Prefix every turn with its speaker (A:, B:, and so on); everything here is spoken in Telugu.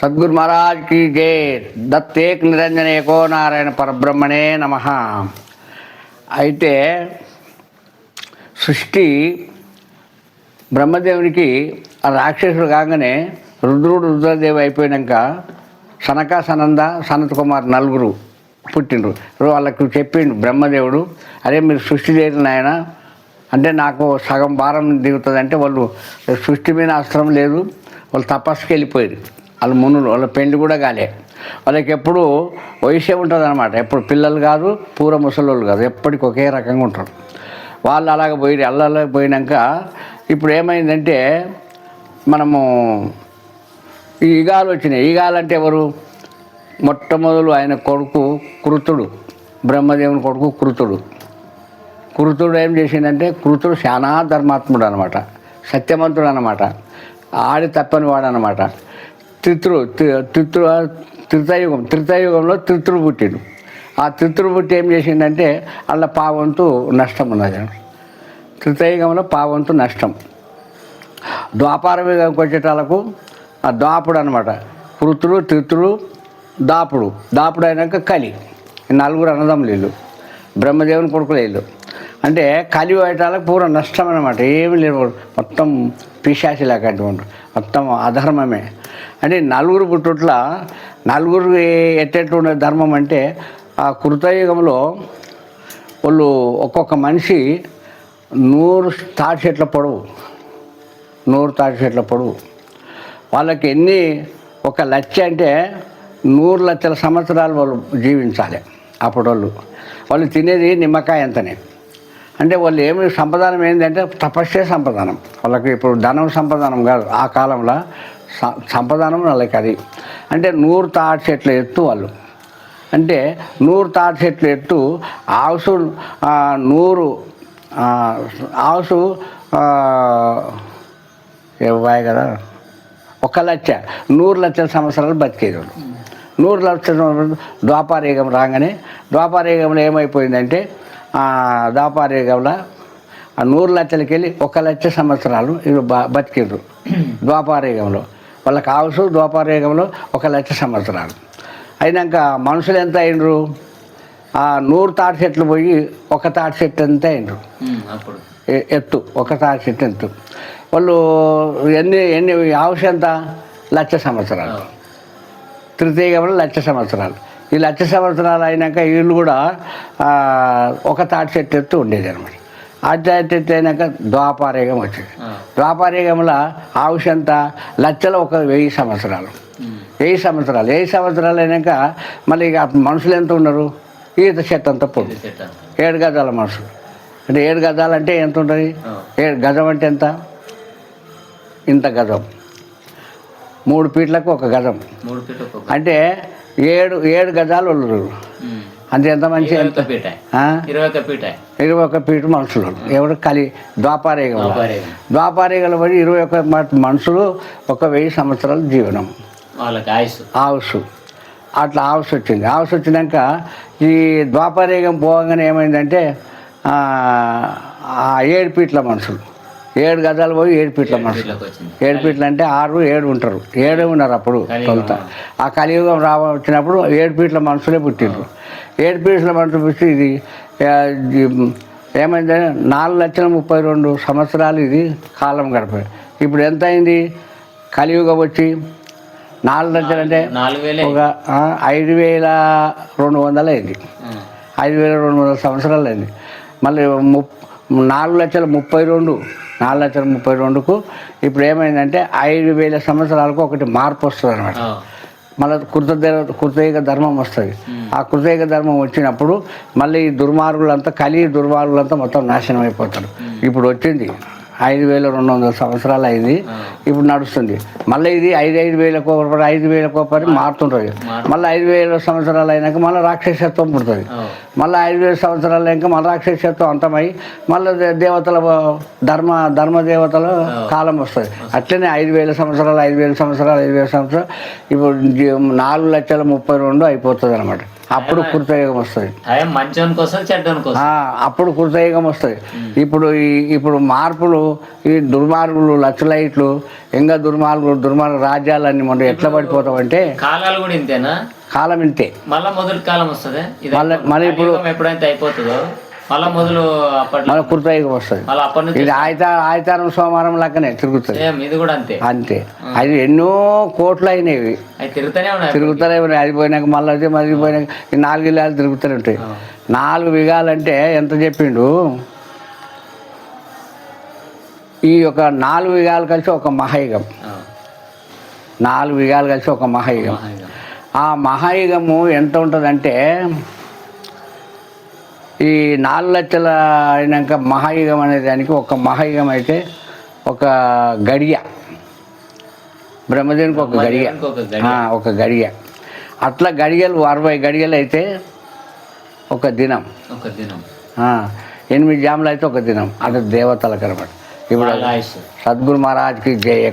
A: సద్గురు మహారాజ్కి జే. దత్తేక్ నిరంజన ఏకో నారాయణ పరబ్రహ్మణే నమ. అయితే సృష్టి బ్రహ్మదేవునికి ఆ రాక్షసుడు కాగానే రుద్రుడు రుద్రదేవి అయిపోయాక సనక సనంద సనత్ కుమార్ నలుగురు పుట్టిండ్రు. వాళ్ళకు చెప్పిండు బ్రహ్మదేవుడు అరే మీరు సృష్టి చేయరు నాయన. అంటే నాకు సగం భారం దిగుతుంది అంటే వాళ్ళు సృష్టి మీద అవసరం లేదు. వాళ్ళు తపస్సుకి వెళ్ళిపోయారు. వాళ్ళు మునులు వాళ్ళ పెళ్ళి కూడా కాలే. వాళ్ళకి ఎప్పుడు వయసే ఉంటుంది అనమాట ఎప్పుడు పిల్లలు కాదు పూర ముసలోళ్ళు కాదు. ఎప్పటికి ఒకే రకంగా ఉంటారు. వాళ్ళు అలాగ పోయి అల్లలో పోయినాక ఇప్పుడు ఏమైందంటే మనము ఈ ఈగాలు వచ్చినాయి. ఈగాలు అంటే ఎవరు? మొట్టమొదలు ఆయన కొడుకు కృతుడు. బ్రహ్మదేవుని కొడుకు కృతుడు. కృతుడు ఏం చేసిందంటే కృతుడు చాలా ధర్మాత్ముడు అనమాట సత్యవంతుడు అనమాట ఆడి తప్పని వాడు అనమాట త్రితృ త్రితృ త్రితయుగం త్రితయుగంలో త్రితుడు పుట్టిడు. ఆ త్రితుడు పుట్టి ఏం చేసిందంటే అలా పావంతు నష్టం ఉన్నది త్రితయుగంలో పావంతు నష్టం. ద్వాపార యుగంకి వచ్చేటాలకు ఆ దాపుడు అనమాట పృతుడు త్రితుడు దాపుడు. దాపుడు అయినాక కలి. నలుగురు అన్నదమ్ములు వీళ్ళు. బ్రహ్మదేవుని కొడుకులు వీళ్ళు. అంటే కలి వేయటాలకు పూర్వ నష్టం అనమాట ఏమి లేవు మొత్తం పిశాచిలాగా అటువంటి మొత్తం అధర్మమే. అంటే నలుగురు పుట్టుట్ల నలుగురు ఎట్టెట్టు ఉండే ధర్మం అంటే ఆ కృతయుగంలో వాళ్ళు ఒక్కొక్క మనిషి నూరు తాటి చెట్ల పొడవు నూరు తాటి చెట్ల పొడవు. వాళ్ళకి ఎన్ని ఒక లచ్చ అంటే నూరు లక్షల సంవత్సరాలు వాళ్ళు జీవించాలి అప్పుడు వాళ్ళు. వాళ్ళు తినేది నిమ్మకాయ అంతనే. అంటే వాళ్ళు ఏమి సంపదానం ఏంటంటే తపస్సే సంపదానం. వాళ్ళకి ఇప్పుడు ధనం సంపదానం కాదు. ఆ కాలంలో సంపదానం వాళ్ళకి అది అంటే నూరు తాటి చెట్లు ఎత్తు వాళ్ళు. అంటే నూరు తాటి చెట్లు ఎత్తు ఆవుసు నూరు ఆవుసు ఇవ్వాలి కదా. ఒక లక్ష నూరు లక్షల సంవత్సరాలు బతికేవాడు వాళ్ళు. నూరు లక్షల సంవత్సరాలు ద్వాపారయుగం రాగానే ద్వాపారేగంలో ఏమైపోయిందంటే ద్వాపారేగంలో ఆ నూరు లక్షలకి వెళ్ళి ఒక లక్ష సంవత్సరాలు ఇవి బ బతికిండ్రు ద్వాపారయుగంలో. వాళ్ళకి ఆవుసు ద్వాపారయుగంలో ఒక లక్ష సంవత్సరాలు. అయినాక మనుషులు ఎంత అయినరు? ఆ నూరు తాటి చెట్లు పోయి ఒక తాటి చెట్టు ఎంత అయినరు? ఎత్తు ఒక తాటి చెట్టు ఎత్తు వాళ్ళు ఎన్ని ఎన్ని ఆవుష ఎంత? లక్ష సంవత్సరాలు. తృతీయంలో లక్ష సంవత్సరాలు. ఈ లక్ష సంవత్సరాలు అయినాక వీళ్ళు కూడా ఒక తాటి చెట్టు ఎత్తు ఉండేది అనమాట చెట్టు అయినాక ద్వాపారేగం వచ్చింది. ద్వాపారేగంలో ఆవుష ఎంత లక్షలు ఒక వెయ్యి సంవత్సరాలు. వెయ్యి సంవత్సరాలు. వెయ్యి సంవత్సరాలు అయినాక మళ్ళీ ఇక మనుషులు ఎంత ఉన్నారు? ఈత చెట్టు అంత పొడు. ఏడు గజాల మనుషులు. అంటే ఏడు గజాలు అంటే ఎంత ఉంటుంది? ఏడు గజం అంటే ఎంత? ఇంత గజం. మూడు ఫీట్లకు ఒక గజం. అంటే ఏడు ఏడు గజాలు
B: ఉమ్,
A: అంటే ఎంత మంచి
B: ఇరవై
A: ఎంత?
B: ఒక్క పీట? ఇరవై ఒక్క
A: మనుషులు ఎవరు కలి ద్వాపారేగం
B: ద్వాపారేగం.
A: ద్వాపారేగల పడి ఇరవై ఒక్క మనుషులు ఒక వెయ్యి సంవత్సరాల జీవనం.
B: వాళ్ళకి
A: ఆవుసు అట్లా ఆవుసు వచ్చింది. ఆవుసు వచ్చినాక ఈ ద్వాపరేగం పోగానే ఏమైందంటే ఏడు ఫీట్ల మనుషులు. ఏడు గజాలు పోయి ఏడు ఫీట్ల మనుషులు. ఏడు ఫీట్లు అంటే ఆరు ఏడు ఉంటారు. ఏడే ఉన్నారు అప్పుడు. తొలుత. ఆ కలియుగం రావ వచ్చినప్పుడు ఏడు ఫీట్ల మనుషులే పుట్టిండ్రు. ఏడు ఫీట్ల మనుషులు పుట్టి ఇది ఏమైందంటే నాలుగు లక్షల ముప్పై రెండు సంవత్సరాలు ఇది కాలం గడిపాయి. ఇప్పుడు ఎంత అయింది? కలియుగం వచ్చి నాలుగు లక్షలు అంటే
B: నాలుగు వేలే
A: ఒక ఐదు వేల రెండు వందలు అయింది. ఐదు వేల రెండు వందల సంవత్సరాలు అయింది. మళ్ళీ ముప్ నాలుగు లక్షల ముప్పై రెండు నాలుగు లక్షల ముప్పై రెండుకు ఇప్పుడు ఏమైందంటే ఐదు వేల సంవత్సరాలకు ఒకటి మార్పు వస్తుంది అనమాట మళ్ళీ కృత కృతయుగ ధర్మం వస్తుంది. ఆ కృతయుగ ధర్మం వచ్చినప్పుడు మళ్ళీ ఈ దుర్మార్గులంతా కలి దుర్మార్గులంతా మొత్తం నాశనం అయిపోతారు. ఇప్పుడు వచ్చింది ఐదు వేల రెండు వందల సంవత్సరాలు అయింది ఇప్పుడు నడుస్తుంది. మళ్ళీ ఇది ఐదు ఐదు వేల కోపరి ఐదు వేల కోపరి మారుతుంటుంది.
B: మారు-
A: మళ్ళీ ఐదు వేల సంవత్సరాలు అయినాక మళ్ళీ రాక్షసత్వం పుడుతుంది. మళ్ళీ ఐదు వేల సంవత్సరాలు ఇంకా మళ్ళీ రాక్షసత్వం అంతమై మళ్ళీ దేవతల ధర్మ ధర్మ దేవతల కాలం వస్తుంది. అట్లనే ఐదు వేల సంవత్సరాలు ఐదు వేల సంవత్సరాలు ఐదు వేల సంవత్సరాలు. ఇప్పుడు నాలుగు లక్షల ముప్పై రెండు అయిపోతుంది అనమాట అప్పుడు కృతయుగం వస్తుంది
B: వస్తుంది చెడ్డోనికి వస్తుంది
A: ఆ, అప్పుడు కృతయుగం వస్తుంది ఇప్పుడు ఈ ఇప్పుడు మార్పులు ఈ దుర్మార్గులు లచ్చలైట్లు ఇంకా దుర్మార్గులు దుర్మార్గ రాజ్యాలన్నీ మనం ఎట్లా పడిపోతామంటే
B: కాలాలు కూడా ఇంతేనా?
A: కాలం ఇంతే.
B: మళ్ళా మొదటి కాలం వస్తుంది? ఇది
A: మళ్ళా- మళ్ళీ ఇప్పుడు-
B: ఎప్పుడైతే అయిపోతుందో మళ్ళా మొదలు
A: కృతయుగం వస్తుంది
B: మళ్ళీ అప్పటి నుంచి
A: ఇది ఆయిత ఆయితారం సోమవారం లెక్కనే తిరుగుతుంది.
B: ఇది కూడా అంతే.
A: అంతే. అది ఎన్నో కోట్లు అయినవి.
B: తిరుగుతూనే ఉన్నాయి
A: అది పోయినాక మళ్ళీ వచ్చి మళ్ళీ పోయినాక నాలుగు విగాలు తిరుగుతూనే ఉంటాయి. నాలుగు విగాలంటే ఎంత చెప్పిండు? ఈ యొక్క నాలుగు విగాలు కలిసి ఒక మహాయుగం. నాలుగు విగాలు కలిసి ఒక మహాయుగం.
B: మహాయుగం.
A: ఆ మహాయుగము ఎంత ఉంటుందంటే ఈ నాలుగు లక్షల అయినాక మహాయుగం అనే దానికి ఒక మహాయుగం అయితే ఒక గడియ. బ్రహ్మదేవునికి ఒక గడియ.
B: ఒక గడియ.
A: అట్లా గడియలు అరవై గడియలు అయితే ఒక దినం.
B: ఒక దినం.
A: ఎనిమిది జాములు అయితే ఒక దినం. అది దేవతలకు అనమాట ఇప్పుడు సద్గురు మహారాజ్కి జయ